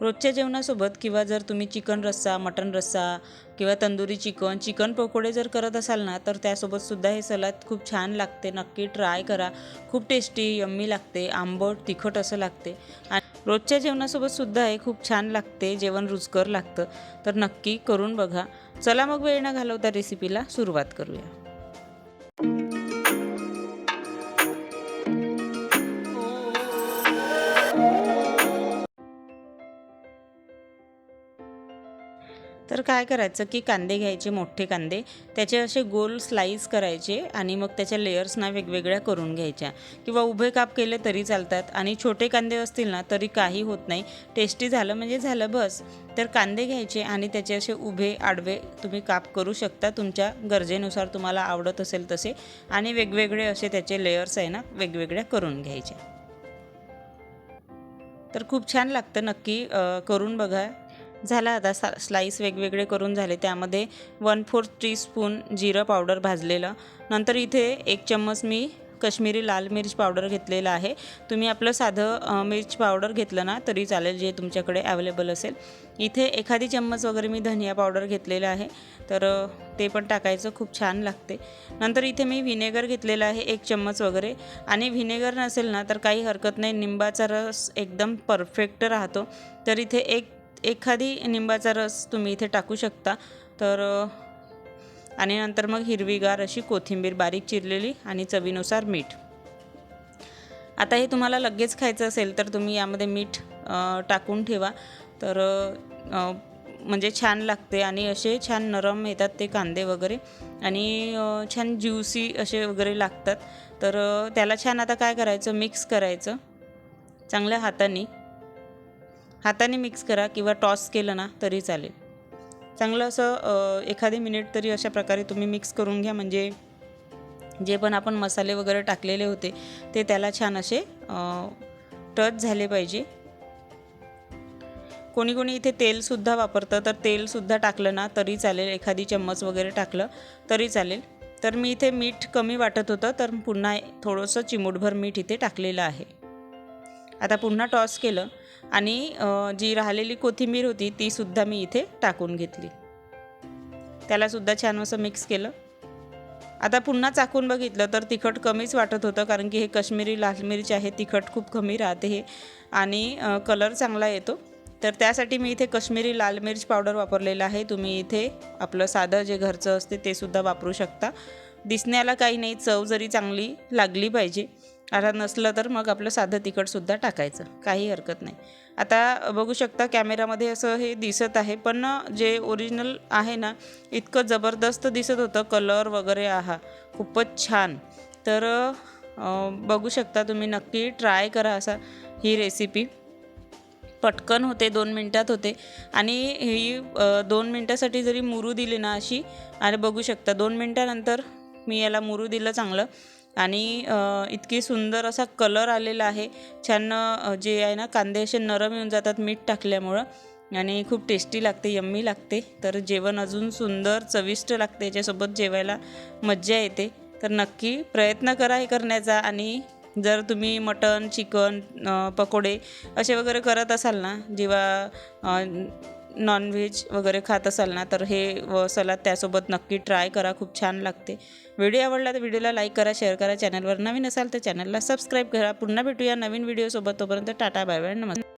रोजच्या जेवणासोबत किंवा जर तुम्ही चिकन रस्सा मटन रस्सा किंवा तंदुरी चिकन चिकन पकोडे जर करत असाल ना तर त्यासोबतसुद्धा हे सलाद खूप छान लागते. नक्की ट्राय करा. खूप टेस्टी यम्मी लागते. आंबट तिखट असं लागते. आणि रोजच्या जेवणासोबतसुद्धा हे खूप छान लागते. जेवण रुचकर लागतं. तर नक्की करून बघा. चला मग वेळ न घालवता रेसिपीला सुरुवात करूया. तर काय करायचं की कांदे घ्यायचे मोठे कांदे. त्याचे असे गोल स्लाईस करायचे आणि मग त्याच्या लेयर्सना वेगवेगळ्या करून घ्यायच्या. किंवा उभे काप केले तरी चालतात आणि छोटे कांदे असतील ना तरी काही होत नाही. टेस्टी झालं म्हणजे झालं बस. तर कांदे घ्यायचे आणि त्याचे असे उभे आडवे तुम्ही काप करू शकता. तुमच्या गरजेनुसार तुम्हाला आवडत असेल तसे. आणि वेगवेगळे असे त्याचे लेयर्स आहे ना वेगवेगळ्या करून घ्यायच्या. तर खूप छान लागतं नक्की करून बघा. झाला. आता सा स्लाईस वेगवेगळे करून झाले. त्यामध्ये वन फोर्थ टीस्पून जिरं पावडर भाजलेलं. नंतर इथे एक चम्मच मी कश्मीरी लाल मिर्च पावडर घेतलेला आहे. तुम्ही आपलं साधं मिर्च पावडर घेतलं ना तरी चालेल जे तुमच्याकडे अवेलेबल असेल. इथे एखादी चम्मच वगैरे मी धनिया पावडर घेतलेलं आहे. तर ते पण टाकायचं. खूप छान लागते. नंतर इथे मी व्हिनेगर घेतलेलं आहे एक चम्मच वगैरे. आणि व्हिनेगर नसेल ना तर काही हरकत नाही. निंबाचा रस एकदम परफेक्ट राहतो. तर इथे एक एखादी निंबाचा रस तुम्ही इथे टाकू शकता. तर आणि नंतर मग हिरवीगार अशी कोथिंबीर बारीक चिरलेली आणि चवीनुसार मीठ. आता हे तुम्हाला लगेच खायचं असेल तर तुम्ही यामध्ये मीठ टाकून ठेवा. तर म्हणजे छान लागते आणि असे छान नरम येतात ते कांदे वगैरे. आणि छान ज्युसी असे वगैरे लागतात. तर त्याला छान आता काय करायचं? मिक्स करायचं. चांगल्या हाताने. हाताने मिक्स करा किंवा टॉस केलं ना तरी चालेल. चांगलं असं एखादी मिनिट तरी अशा प्रकारे तुम्ही मिक्स करून घ्या. म्हणजे जे पण आपण मसाले वगैरे टाकलेले होते ते त्याला छान असे टच झाले पाहिजे. कोणी कोणी इथे तेलसुद्धा वापरतं तर तेलसुद्धा टाकलं ना तरी चालेल. एखादी चम्मच वगैरे टाकलं तरी चालेल. तर मी इथे मीठ कमी वाटत होतं तर पुन्हा थोडंसं चिमूटभर मीठ इथे टाकलेलं आहे. आता पुन्हा टॉस केलं आणि जी राहिलेली कोथिंबीर होती तीसुद्धा मी इथे टाकून घेतली. त्यालासुद्धा छान असं मिक्स केलं. आता पुन्हा चाकून बघितलं तर तिखट कमीच वाटत होतं कारण की हे कश्मीरी लाल मिरची आहे तिखट खूप कमी राहते हे. आणि कलर चांगला येतो. तर त्यासाठी मी इथे कश्मीरी लाल मिर्च पावडर वापरलेला आहे. तुम्ही इथे आपलं साधं जे घरचं असते ते सुद्धा वापरू शकता. दिसण्याला काही नाही चव जरी चांगली लागली पाहिजे. आता नसलं तर मग आपलं साधं तिखटसुद्धा टाकायचं. काही हरकत नाही. आता बघू शकता कॅमेरामध्ये असं हे दिसत आहे पण जे ओरिजिनल आहे ना इतकं जबरदस्त दिसत होतं कलर वगैरे. आहा खूपच छान. तर बघू शकता तुम्ही नक्की ट्राय करा असा ही रेसिपी पटकन होते दोन मिनटात होते. आणि ही दोन मिनटासाठी जरी मुरू दिली ना अशी आणि बघू शकता दोन मिनटानंतर मी याला मुरू दिलं चांगलं. आणि इतकी सुंदर असा कलर आलेला आहे. छान जे आहे ना कांदे असे नरम येऊन जातात मीठ टाकल्यामुळं. आणि खूप टेस्टी लागते यम्मी लागते. तर जेवण अजून सुंदर चविष्ट लागते. याच्यासोबत जेवायला मज्जा येते. तर नक्की प्रयत्न करा हे करण्याचा. आणि जर तुम्ही मटन चिकन पकोडे असे वगैरे करत असाल ना जेव्हा नॉनव्हेज वगैरे खात असाल ना तर हे व सलाद त्यासोबत नक्की ट्राय करा खूप छान लागते. व्हिडिओ आवडला तर व्हिडिओला लाईक करा शेअर करा. चॅनलवर नवीन असाल तर चॅनलला सबस्क्राईब करा. पुन्हा भेटूया नवीन व्हिडिओसोबत तोपर्यंत टाटा बाय बाय नमस्कार.